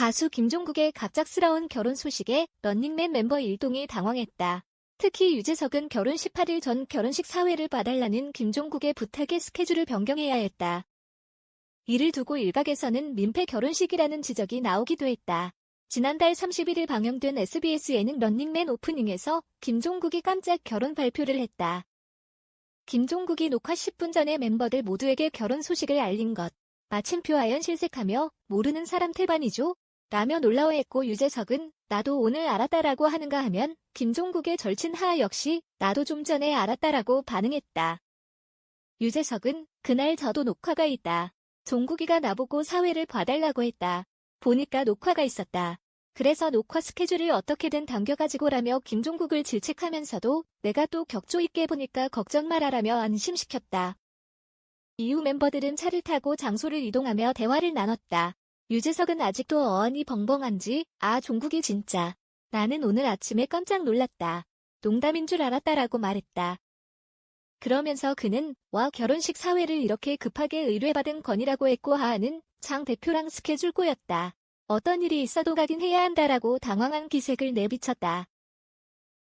가수 김종국의 갑작스러운 결혼 소식에 런닝맨 멤버 일동이 당황했다. 특히 유재석은 결혼 18일 전 결혼식 사회를 봐달라는 김종국의 부탁에 스케줄을 변경해야 했다. 이를 두고 일각에서는 민폐 결혼식이라는 지적이 나오기도 했다. 지난달 31일 방영된 SBS 예능 런닝맨 오프닝에서 김종국이 깜짝 결혼 발표를 했다. 김종국이 녹화 10분 전에 멤버들 모두에게 결혼 소식을 알린 것. 마침표 아연 실색하며 모르는 사람 태반이죠? 라며 놀라워했고 유재석은 나도 오늘 알았다라고 하는가 하면 김종국의 절친 하하 역시 나도 좀 전에 알았다라고 반응했다. 유재석은 그날 저도 녹화가 있다. 종국이가 나보고 사회를 봐달라고 했다. 보니까 녹화가 있었다. 그래서 녹화 스케줄을 어떻게든 당겨가지고라며 김종국을 질책하면서도 내가 또 격조 있게 보니까 걱정 말아라며 안심시켰다. 이후 멤버들은 차를 타고 장소를 이동하며 대화를 나눴다. 유재석은 아직도 어안이 벙벙한지 아 종국이 진짜 나는 오늘 아침에 깜짝 놀랐다. 농담인 줄 알았다라고 말했다. 그러면서 그는 와 결혼식 사회를 이렇게 급하게 의뢰받은 건이라고 했고 하하는 장 대표랑 스케줄 꼬였다. 어떤 일이 있어도 가긴 해야 한다라고 당황한 기색을 내비쳤다.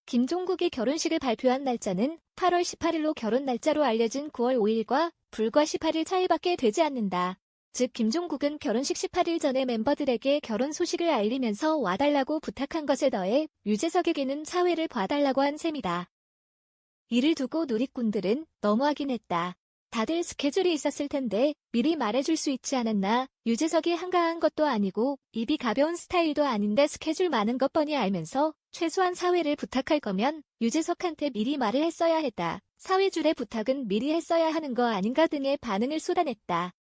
김종국이 결혼식을 발표한 날짜는 8월 18일로 결혼 날짜로 알려진 9월 5일과 불과 18일 차이밖에 되지 않는다. 즉 김종국은 결혼식 18일 전에 멤버들에게 결혼 소식을 알리면서 와달라고 부탁한 것에 더해 유재석에게는 사회를 봐달라고 한 셈이다. 이를 두고 누리꾼들은 너무하긴 했다. 다들 스케줄이 있었을 텐데 미리 말해줄 수 있지 않았나. 유재석이 한가한 것도 아니고 입이 가벼운 스타일도 아닌데 스케줄 많은 것 뻔히 알면서 최소한 사회를 부탁할 거면 유재석한테 미리 말을 했어야 했다. 사회줄의 부탁은 미리 했어야 하는 거 아닌가 등의 반응을 쏟아냈다.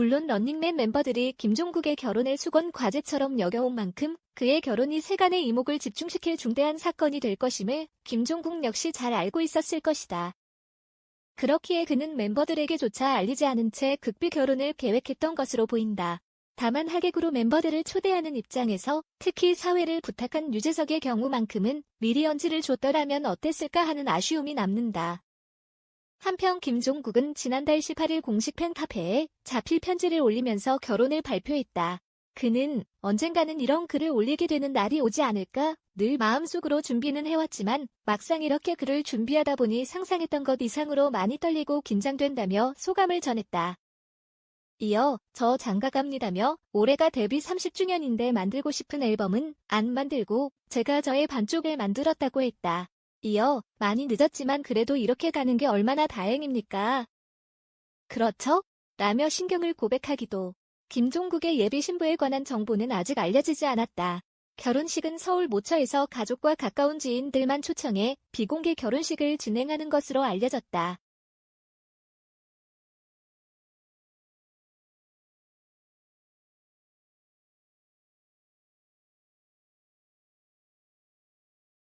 물론 런닝맨 멤버들이 김종국의 결혼을 수건 과제처럼 여겨온 만큼 그의 결혼이 세간의 이목을 집중시킬 중대한 사건이 될 것임을 김종국 역시 잘 알고 있었을 것이다. 그렇기에 그는 멤버들에게조차 알리지 않은 채 극비 결혼을 계획했던 것으로 보인다. 다만 하객으로 멤버들을 초대하는 입장에서 특히 사회를 부탁한 유재석의 경우만큼은 미리 연지를 줬더라면 어땠을까 하는 아쉬움이 남는다. 한편 김종국은 지난달 18일 공식 팬카페에 자필 편지를 올리면서 결혼을 발표했다. 그는 언젠가는 이런 글을 올리게 되는 날이 오지 않을까 늘 마음속으로 준비는 해왔지만 막상 이렇게 글을 준비하다 보니 상상했던 것 이상으로 많이 떨리고 긴장된다며 소감을 전했다. 이어 저 장가갑니다며 올해가 데뷔 30주년인데 만들고 싶은 앨범은 안 만들고 제가 저의 반쪽을 만들었다고 했다. 이어 많이 늦었지만 그래도 이렇게 가는 게 얼마나 다행입니까? 그렇죠? 라며 신경을 고백하기도. 김종국의 예비 신부에 관한 정보는 아직 알려지지 않았다. 결혼식은 서울 모처에서 가족과 가까운 지인들만 초청해 비공개 결혼식을 진행하는 것으로 알려졌다.